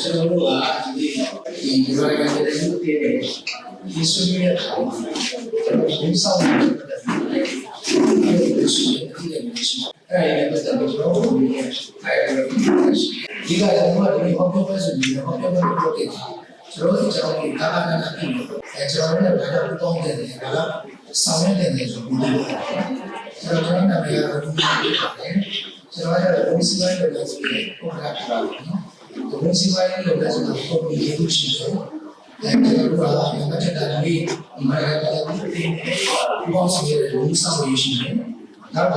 ကျွန်တော်တို့ကဒီဒီဒီလိုရတဲ့လူတွေဒီဆွေးနွေးရတာကျွန်တော်ဒီဆောင်နေတဲ့ဒီဆွေးနွေးတဲ့ဒီရှိအဲ့ဒီပတ်သက်ပြီးကျွန်တော်တို့ဒီအဲ့ဒီကကျွန်တော်တို့ဒီဟောပြောပွဲဆိုပြီးဟောပြောပွဲလုပ်ခဲ့တာကျွန်တော်တို့ကျွန်တော်တို့ဒါကနာပြီးအဲကျွန်တော်တို့လည်းဘာလို့တောင်းတယ်လဲဒါကဆောင်ရတဲ့နေဆိုပြီးကျွန်တော်တို့နာမည်ကတော့ဒီလိုပါတယ်ကျွန်တော်တို့ဘုံစီပိုင်းလို့ဆိုပြီးပုံရပြပါ မယ်နော်ဘုံစီပိုင်းလို့လည်းဆိုတော့ပုံပြီးရရှိတယ်အဲကျွန်တော်တို့ကမတက်တာလေးဒီမှာလည်းဒီဘောစီရဲ့ဘုံဆောင်ရရှိတယ်နောက်က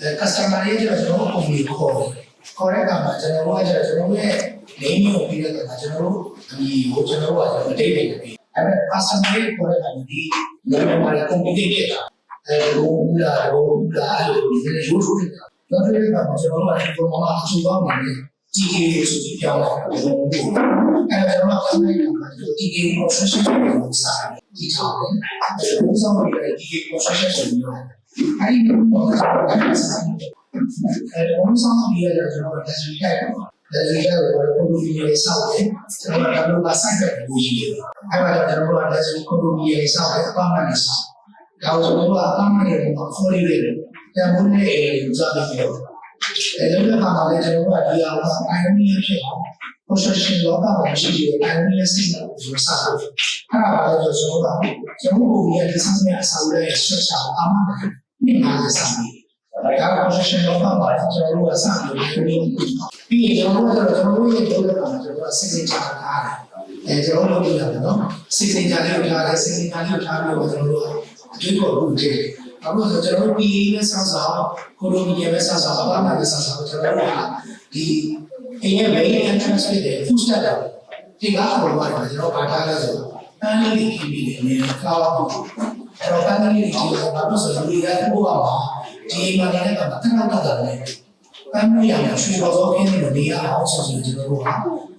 အဲ customer တွေကျတော့ကျွန်တော်ပုံပြီးခေါ်တယ်ခေါ်တဲ့အခါမှာကျွန်တော်တို့ကကျတော့ကျွန်တော်ရဲ့ name ကိုပြီးတဲ့အခါကျွန်တော်တို့အမည်ကိုကျွန်တော်တို့ကကျွန်တော် date တွေပြီးအဲဒါ customer တွေခေါ်တဲ့အခါဒီ name မှာ complicated ဖြစ်တာအဲဘုံဘူးလားဘုံဘူးလားအဲ့လိုဒီလိုရိုးရိုးနေတာနောက်တစ်ခါမှာကျွန်တော်တို့ကဒီပုံမှာအထူးကောင်းနေတယ် TK ဆိုပြီးပြောင်းလာတယ်ဘုံဘူးအဲဒါကျွန်တော်ကလည်းဒီ TK profession ကိုစာဒီထားတယ်အဲဘုံဆောင်ရတဲ့ TK profession ဆိုပြီးတော့အဲ့ဒီဘုံဆောင်ရတဲ့စာအဲဘုံဆောင်ရတဲ့ကျွန်တော်တို့ description ကို description ကိုပုံလို့ရစောက်တယ်ကျွန်တော်တို့က site ကိုယူကြည့်တယ်အဲ့ဒါကျွန်တော်တို့က description ကိုပုံလို့ရစောက်တယ်အပမ်းနဲ့စောက်ဒါကိုကျွန်တော်တို့ကအမှန်တကယ်ကိုခေါ်ရရတယ်။တန်ဖိုးနဲ့ယူ စားပြီးတော့အဲလိုမျိုးပါလာတဲ့ကျွန်တော်တို့ကဒီအောင်က pioneer ဖြစ်အောင် construction လောကမှာရှိတဲ့ pioneer စိတ်ကိုယူစားဖို့အဲ့ဒါပါလို့ဆိုတော့ကျွန်တော်တို့ကိုရတဲ့ဆန်းမြအစားရဲ့ structure အမှန်တကယ်မြင်လာတဲ့စာမျိုးဒါက construction လောကမှာကျွန်တော်တို့ကစပြီးပြီးရင်ကျွန်တော်တို့ကကျွန်တော်တို့ရဲ့ဒုက္ခမှာကျွန်တော်တို့က signature ထားတယ်အဲကျွန်တော်တို့လုပ်ရတယ်နော် signature လေးကိုထားတယ် signature လေးကိုထားပြီးတော့ကျွန်တော်တို့အတွေ့အကြုံကိုထည့် အခုဆိုကျွန်တော်တို့ PA နဲ့ဆောက်ဆောင်ကိုလိုမီယာနဲ့ဆောက်ဆောင်အပါမနဲ့ဆောက်ဆောင်ကျွန်တော်တို့ကဒီအရင် main entrance ဖြစ်တဲ့ food step တာဒီကားပေါ်မှာကျွန်တော်ဗာထားလဲဆိုပန်းလေးတွေခင်းပြီးတယ်အနေနဲ့ကားပေါ့အဲ့တော့ပန်းလေးတွေခင်းတော့ဘာလို့ဆိုတော့ဒီကပို့ပါမှာဒီအိမ်မှာနေတဲ့ကတန်းတော့တာလည်းပန်းမရရရွှေပေါ်သောခင်းတဲ့နေရာအောင်ဆိုရင်ကျွန်တော်တို့က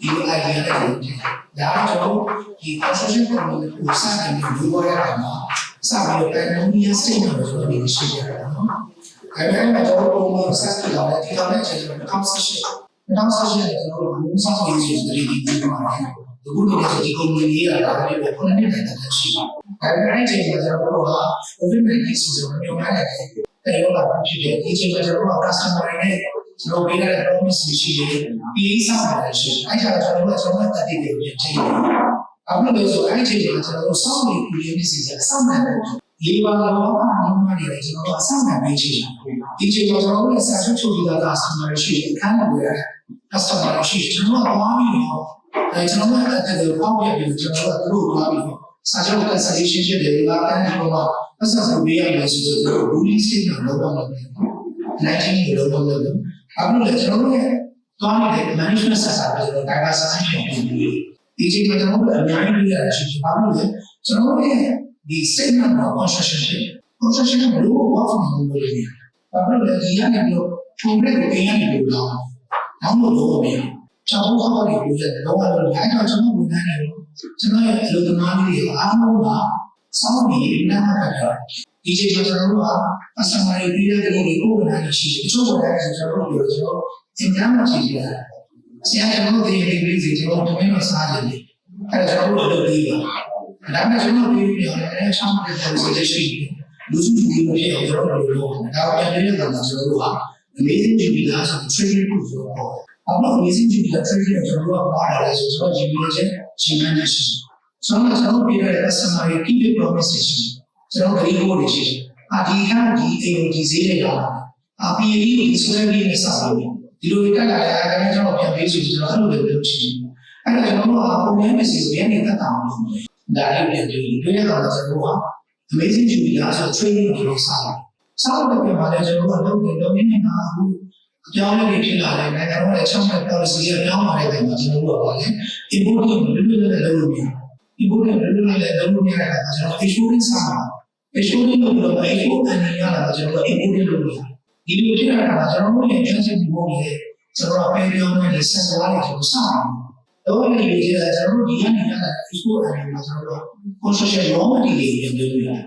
ဒီ idea နဲ့လုပ်တယ်ဒါကကျွန်တော်ဒီ construction company ကိုစတင်ပြီးဒီပေါ်ရတာမှာ စပြီးတော့ economy state ကိုကျွန်တော်ဒီရှိကြတာနော်။အဲဒါနဲ့ကျွန်တော်ပုံမှန်ဆက်ပြီးတော့ဒီတော့လည်းကျွန်တော်2018 2018ကျွန်တော်တို့ဘူးဆောင်ရေးစီတရီဒီပြီးပါတယ်။ဒီကုနေတဲ့ဒီကုမ္ပဏီတွေကဒါလည်းပဲခုနှစ်နှစ်တည်းရှိတယ်။အဲဒီအချိန်မှာကျွန်တော်တို့က COVID-19 စီစဉ်မျိုးများတယ်။တဲ့ရောဂါဖြစ်တဲ့ဒီအချိန်မှာကျွန်တော်တို့က customer တွေနဲ့ကျွန်တော်ပေးတဲ့ promise ရှိတယ်။ပြီးဆောင်ရတယ်ရှိတယ်။အဲဒါကျွန်တော်တို့ကကျွန်တော်တက်တည်တယ်ပြင်ချိန်တယ်။ အခုလို့ဆိုအဲ့ဒီအချိန်မှာကျွန်တော်တို့စောင့်နေပြီးရင်းစီစဉ်စောင့်နေတယ်လေးပါလောကလုံးဝနေတယ်ကျွန်တော်တို့အဆောင်နိုင်ပေးချင်တယ်ဒီချိန်မှာကျွန်တော်တို့ရဲ့စာချုပ်ချုပ်ပြီးသား customer ရှိတယ်အခန်းမှာဝယ်ရ customer ရှိတယ်ကျွန်တော်တို့ကသွားပြီးတော့အဲကျွန်တော်တို့အဲ့ဒါကိုပေါက်ပြပြီးကျွန်တော်တို့ကသူတို့သွားပြီးတော့စာချုပ် cancellation ဖြစ်တယ်ဒီကအဲ့ဒီတော့အဆက်ဆက်ပေးရမယ်ဆိုတော့ ruling state ကလုံးဝမလုပ်ဘူး19ကိုလုံးဝမလုပ်ဘူးအခုလည်းကျွန်တော်တို့ရဲ့သွားနေတဲ့ management sector ကကျွန်တော် diversification ပြင်ပြီး ဒီချိန်မှာကျွန်တော်တို့အများကြီးတွေ့ရတာရှိတယ်ဘာလို့လဲကျွန်တော်တို့ရဲ့ဒီ segment မှာ construction ဖြစ်တယ် construction ကဘယ်လိုဘောက်မှာလုပ်လို့လဲဘာလို့လဲဒီကနေပြီးတော့ progress ကိုအရင်ကနေပြီးတော့နောက်လို့လုပ်ရမယ်ကျွန်တော်တို့ဟောဒီလိုရတယ်တော့အဲ့တော့ကျွန်တော်ဝန်ထမ်းတွေကျွန်တော်ရဲ့အလုပ်သမားတွေအားလုံးကစောင့်နေနေတာကတော့ဒီချိန်မှာကျွန်တော်တို့က customer တွေပြီးတဲ့ဒီကိုဝန်ထမ်းတွေရှိတယ်တချို့ဝန်ထမ်းတွေကျွန်တော်တို့ပြောကျွန်တော်သင်ကြားမှရှိတယ် ဆရာကျွန်တော်တို့ဒီဒီဒီကျွန်တော်တို့မင်းမစားတယ်အဲ့ဒါကျွန်တော်တို့လုပ်ပြီးပါဒါနဲ့ကျွန်တော်ပြောပြရတယ်အဲဆောင်းတဲ့ policy ရှိတယ်လူစုလူဝေးပြောကျွန်တော်တို့လုပ်ဒါကိုပြန်ပြတဲ့အခါကျွန်တော်တို့က amazing Jupyter ဆို training ကိုပြောတော့အခု amazing Jupyter training ကိုကျွန်တော်တို့ကပါတယ်ဆိုတော့ Jupyter ချင်းရှင်းနေရှိကျွန်တော်ကျွန်တော်ပြတဲ့ customer ရဲ့ key promise ရှိကျွန်တော် green code တွေရှိအာဒီကဒီအိမ်ဒီဈေးတွေတော့အာ PAE ကို display နဲ့စာလို့ ဒီလိုတက်လာတဲ့အဲဒါကျွန်တော်ပြန်ပေးဆိုကျွန်တော်အဲ့လိုပဲလုပ်ချင်တယ်အဲ့ဒါကျွန်တော်တို့ကပုံမှန် message ကိုရနေတတ်တာမလို့ဒါလေးပြန်ပြီးပြရတော့ကျွန်တော်က amazing Jupyter ဆို training ကိုလုပ်စားတယ်စားလို့ပြန်ပါလေကျွန်တော်တို့လုပ်နေလုပ်နေတာအခုအကြောင်းလေးဖြစ်လာတယ်နိုင်ငံတော်ရဲ့ချမှတ် policy ရဲ့အကြောင်းပါတဲ့တိုင်မှာကျွန်တော်တို့ကပါလေ import ကိုလွတ်လွတ်လပ်လပ်လုပ်လို့ရတယ် import ကိုလွတ်လွတ်လပ်လပ်လုပ်လို့ရတဲ့အခါကျွန်တော် insurance စားမှာ insurance လုပ်လို့ import အနေနဲ့ရတာကျွန်တော် import လုပ်လို့ရတယ် ဒီလိုဖြစ်လာတာကျွန်တော်တို့ရဲ့ transit ဘုံရဲ့ကျွန်တော်အပေပြောင်းနေတဲ့ sensor တွေကျွန်တော်စားမှာတော့ဒီလိုကြီးကျွန်တော်တို့ဒီကနေရတာ export အနေနဲ့ကျွန်တော်တို့ construction raw material တွေပြောလို့ရတယ်